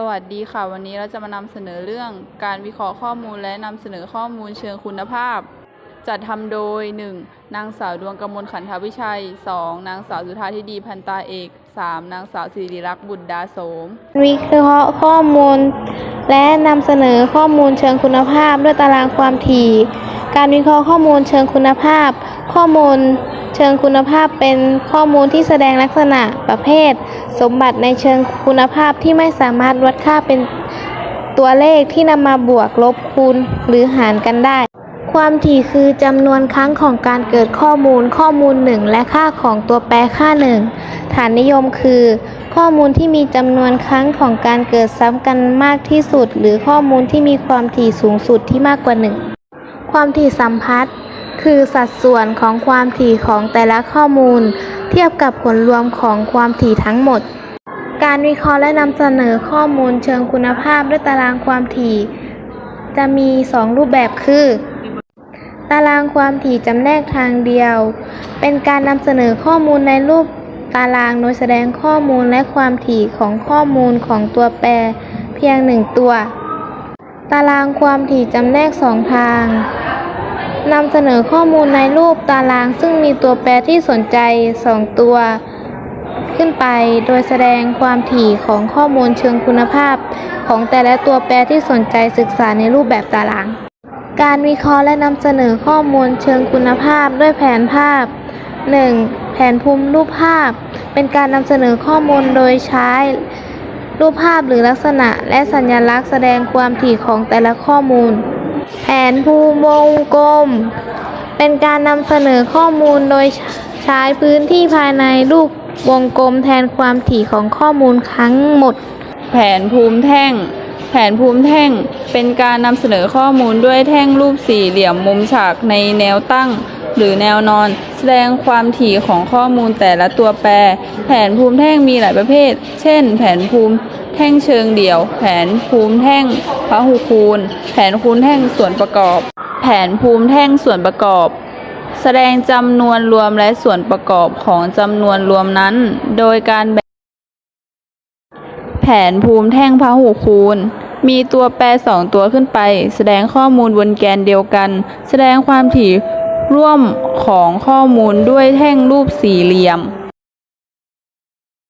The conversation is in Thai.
สวัสดีค่ะ วันนี้เราจะมานำเสนอเรื่องการวิเคราะห์ข้อมูลและนำเสนอข้อมูลเชิงคุณภาพ จัดทำโดย 1. นางสาวดวงกมลขันธวิชัย 2. นางสาวสุธาธิดีพันตาเอก 3. นางสาวสิริรักษ์บุตรดาโสม วิเคราะห์ข้อมูล และนำเสนอข้อมูลเชิงคุณภาพด้วยตารางความถี่ การวิเคราะห์ข้อมูลเชิงคุณภาพ ข้อมูล เชิงคุณภาพเป็นข้อมูลที่แสดงลักษณะประเภท สมบัติในเชิงคุณภาพที่ไม่สามารถวัดค่าเป็นตัวเลขที่นำมาบวกลบคูณหรือหารกันได้ ความถี่คือจำนวนครั้งของการเกิดข้อมูลข้อมูลหนึ่งและค่าของตัวแปรค่าหนึ่งฐานนิยมคือ ข้อมูลที่มีจำนวนครั้งของการเกิดซ้ำกันมากที่สุด หรือข้อมูลที่มีความถี่สูงสุดที่มากกว่าหนึ่งความถี่สัมพัทธ์ คือสัดส่วนของความถี่ของแต่ละข้อมูล เทียบกับผลรวมของความถี่ทั้งหมด การวิเคราะห์และนำเสนอข้อมูลเชิงคุณภาพด้วยตารางความถี่ จะมี 2 รูปแบบคือ ตารางความถี่จำแนกทางเดียว เป็นการนำเสนอข้อมูลในรูปตารางโดยแสดงข้อมูลและความถี่ของข้อมูลของตัวแปรเพียงหนึ่งตัว ตารางความถี่จำแนกสองทาง นำเสนอข้อมูลในรูปตารางซึ่งมีตัวแปรที่สนใจสองตัว ขึ้นไป โดยแสดงความถี่ของข้อมูลเชิงคุณภาพ ของแต่ละตัวแปรที่สนใจศึกษาในรูปแบบตาราง การวิเคราะห์และนำเสนอข้อมูลเชิงคุณภาพด้วยแผนภาพ 1. แผนภูมิรูปภาพ เป็นการนำเสนอข้อมูลโดยใช้รูปภาพหรือลักษณะและสัญลักษณ์แสดงความถี่ของแต่ละข้อมูล แผนภูมิวงกลม เป็นการนำเสนอข้อมูลโดยใช้พื้นที่ภายในรูปวงกลมแทนความถี่ของข้อมูลทั้งหมด แผนภูมิแท่ง แผนภูมิแท่ง เป็นการนำเสนอข้อมูลด้วยแท่งรูปสี่เหลี่ยมมุมฉากในแนวตั้ง หรือแนวนอน แสดงความถี่ของข้อมูลแต่ละตัวแปร แผนภูมิแท่งมีหลายประเภท เช่น แผนภูมิ แท่งเชิงเดี่ยว แผนภูมิแท่งพหุคูณ แผนคูณแท่งส่วนประกอบ แผนภูมิแท่งส่วนประกอบ แสดงจำนวนรวมและส่วนประกอบของจำนวนรวมนั้น โดยการแบ่งแผนภูมิแท่งพหุคูณมีตัวแปรสองตัวขึ้นไป แสดงข้อมูลบนแกนเดียวกัน แสดงความถี่ร่วมของข้อมูลด้วยแท่งรูปสี่เหลี่ยม